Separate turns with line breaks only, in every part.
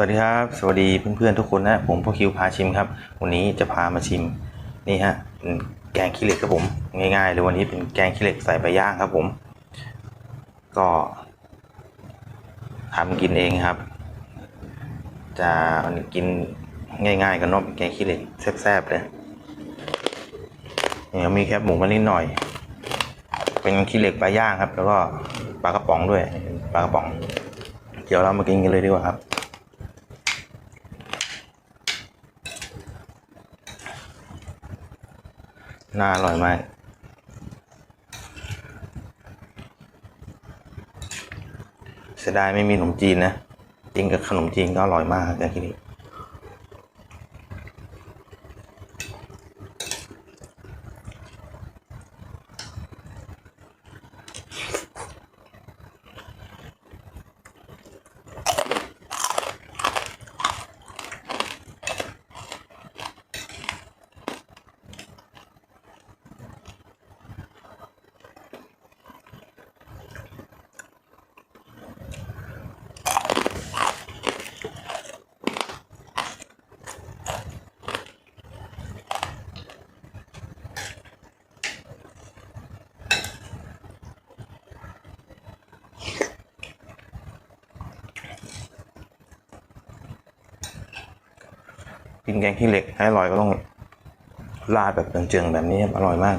วัสดีครับ สวัสดีเพื่อนๆทุกคนนะ ผมพ่อคิวพาชิมครับ วันนี้จะพามาชิมนี่ฮะเป็นแกงขี้เหล็กครับผมง่ายๆเลยวันนี้เป็นแกงขี้เหล็กใส่ใบย่างครับผม ก็ทำกินเองครับ จะกินง่ายๆกันเนาะแกงขี้เหล็กแซ่บๆเลยเนี่ยมีแคบหมูมานิดหน่อย เป็นขี้เหล็กปลาย่างครับ แล้วก็ปลากระป๋องด้วยปลากระป๋อง เดี๋ยวเรามากินกันเลยดีกว่าครับ น่าอร่อยมากเสียดายไม่มีขนมจีนนะกินกับขนมจีนก็อร่อยมากครับแกินแกงขี้เหล็กให้อร่อยก็ต้องราดแบบเจองๆแบบนี้อร่อยมาก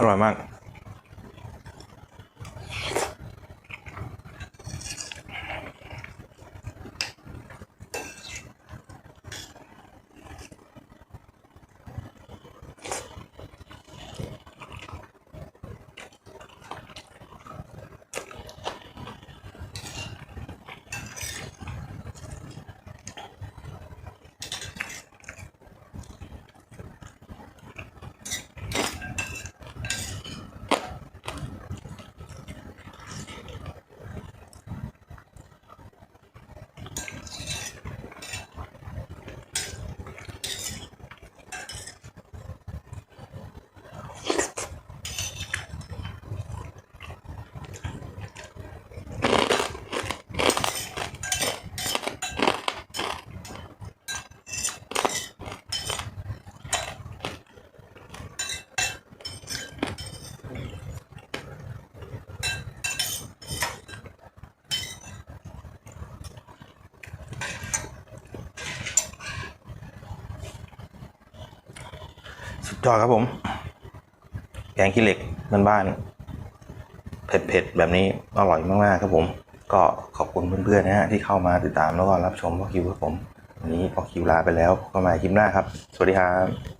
อร่อยมาก สุดยอดครับผม แกงขี้เหล็กบ้านๆเผ็ดๆ แบบนี้อร่อยมากๆครับผม ก็ขอบคุณเพื่อนๆนะฮะที่เข้ามาติดตามแล้วก็รับชมพ่อคิวครับผม วันนี้พ่อคิวลาไปแล้วก็มาคลิปหน้าครับ สวัสดีครับ